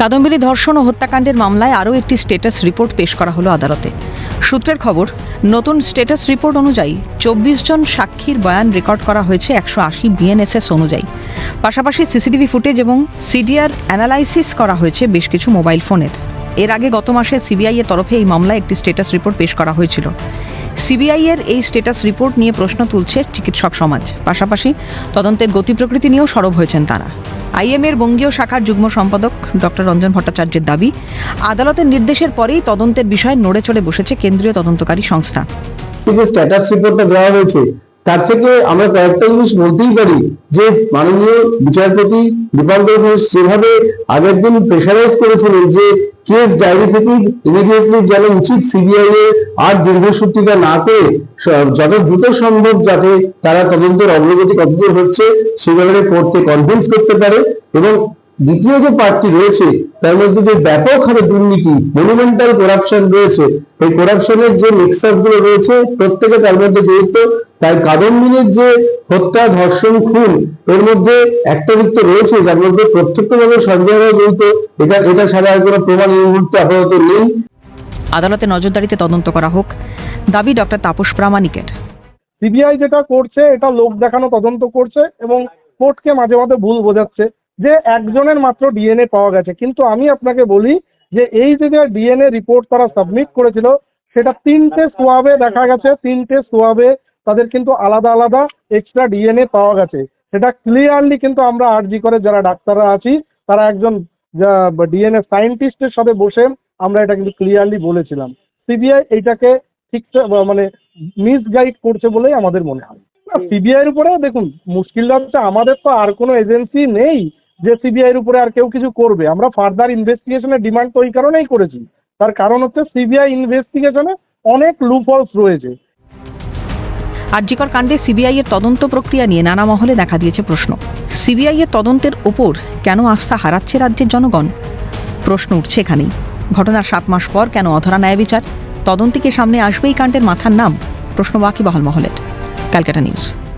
কাদম্বিনী ধর্ষণ ও হত্যাকাণ্ডের মামলায় আরও একটি স্টেটাস রিপোর্ট পেশ করা হলো আদালতে। সূত্রের খবর, নতুন স্টেটাস রিপোর্ট অনুযায়ী চব্বিশ জন সাক্ষীর বয়ান রেকর্ড করা হয়েছে একশো আশি বিএনএসএস অনুযায়ী। পাশাপাশি সিসিটিভি ফুটেজ এবং সিডিআর অ্যানালাইসিস করা হয়েছে বেশ কিছু মোবাইল ফোনের। এর আগে গত মাসে সিবিআই এর তরফে এই মামলায় একটি স্টেটাস রিপোর্ট পেশ করা হয়েছিল। সিবিআই এর এই স্টেটাস রিপোর্ট নিয়ে প্রশ্ন তুলছে চিকিৎসক সমাজ। পাশাপাশি তদন্তের গতি প্রকৃতি নিয়েও সরব হয়েছেন তারা। আইএম এর বঙ্গীয় শাখার যুগ্ম সম্পাদক ডক্টর রঞ্জন ভট্টাচার্যের দাবি, আদালতের নির্দেশের পরেই তদন্তের বিষয়ে নড়ে চড়ে বসেছে কেন্দ্রীয় তদন্তকারী সংস্থা। যে স্ট্যাটাস রিপোর্টটা দেওয়া হয়েছে, তার থেকে আমরা কয়েকটা জিনিস বলতেই পারি, যে মাননীয় বিচারপতি দীপাঙ্কর ঘোষ যেভাবে আগের দিন প্রেশারাইজ করেছিলেন যে কেস ডায়েরি থেকে ইমিডিয়েটলি যেন উচিত সিবিআই এর আর দীর্ঘসূত্রিতা না করে যত দ্রুত সম্ভব যাতে তারা তদন্তের অগ্রগতি কতদূর হচ্ছে, সে ব্যাপারে কোর্টকে কনভিন্স করতে পারে এবং দ্বিতীয় যে পার্টটি রয়েছে, তার মধ্যে যে ব্যাপক হারে দুর্নীতি মনুমেন্টাল করাপশন রয়েছে, এই করাপশনের যে নেক্সাসগুলো রয়েছে, প্রত্যেকে তার মধ্যে জড়িত তাই কাদম্বিনীর যে হত্যা, ধর্ষণ, খুন, এর মধ্যে একটা দিক তো রয়েছে, যার মধ্যে প্রত্যক্ষভাবে সন্দেহ জড়িত এটা এটা ছাড়া আর কোনো প্রমাণ এই মুহূর্তে আপাতত নেই। আদালতে নজরদারিতে তদন্ত করা হোক। দাবি ডক্টর তাপস প্রামাণিকের। সিবিআই যেটা করছে, এটা লোক দেখানো তদন্ত করছে এবং কোর্টকে মাঝে মাঝে ভুল বোঝাচ্ছে যে একজনের মাত্র ডিএনএ পাওয়া গেছে। কিন্তু আমি আপনাকে বলি যে এই যে ডিএনএ রিপোর্ট তারা সাবমিট করেছিল, সেটা তিনটে সোয়াবে দেখা গেছে, তিনটে সোয়াবে তাদের কিন্তু আলাদা আলাদা এক্সট্রা ডিএনএ পাওয়া গেছে। সেটা ক্লিয়ারলি কিন্তু আমরা আরজি করে যারা ডাক্তাররা আছি, তারা একজন ডিএনএ সায়েন্টিস্টের সাথে বসে আমরা এটা কিন্তু ক্লিয়ারলি বলেছিলাম। সিবিআই এইটাকে ঠিকঠাক মানে মিসগাইড করছে বলেই আমাদের মনে হয়। সিবিআই এর উপরে দেখুন মুশকিলটা হচ্ছে আমাদের তো আর কোনো এজেন্সি নেই যে সিবিআই এর উপরে আর কেউ কিছু করবে। আমরা ফার্দার ইনভেস্টিগেশনের ডিমান্ড তো ওই কারণেই করেছি। তার কারণ হচ্ছে সিবিআই ইনভেস্টিগেশনে অনেক লুফলস রয়েছে। আরজিকর কাণ্ডে সিবিআই এর তদন্ত প্রক্রিয়া নিয়ে নানা মহলে দেখা দিয়েছে প্রশ্ন। সিবিআই এর তদন্তের ওপর কেন আস্থা হারাচ্ছে রাজ্যের জনগণ? প্রশ্ন উঠছে এখানেই। ঘটনার সাত মাস পর কেন অধরা ন্যায় বিচার? তদন্তিকে সামনে আসবেই কাণ্ডের মাথার নাম? প্রশ্ন বাকি বহল মহলের ক্যালকাটা নিউজ।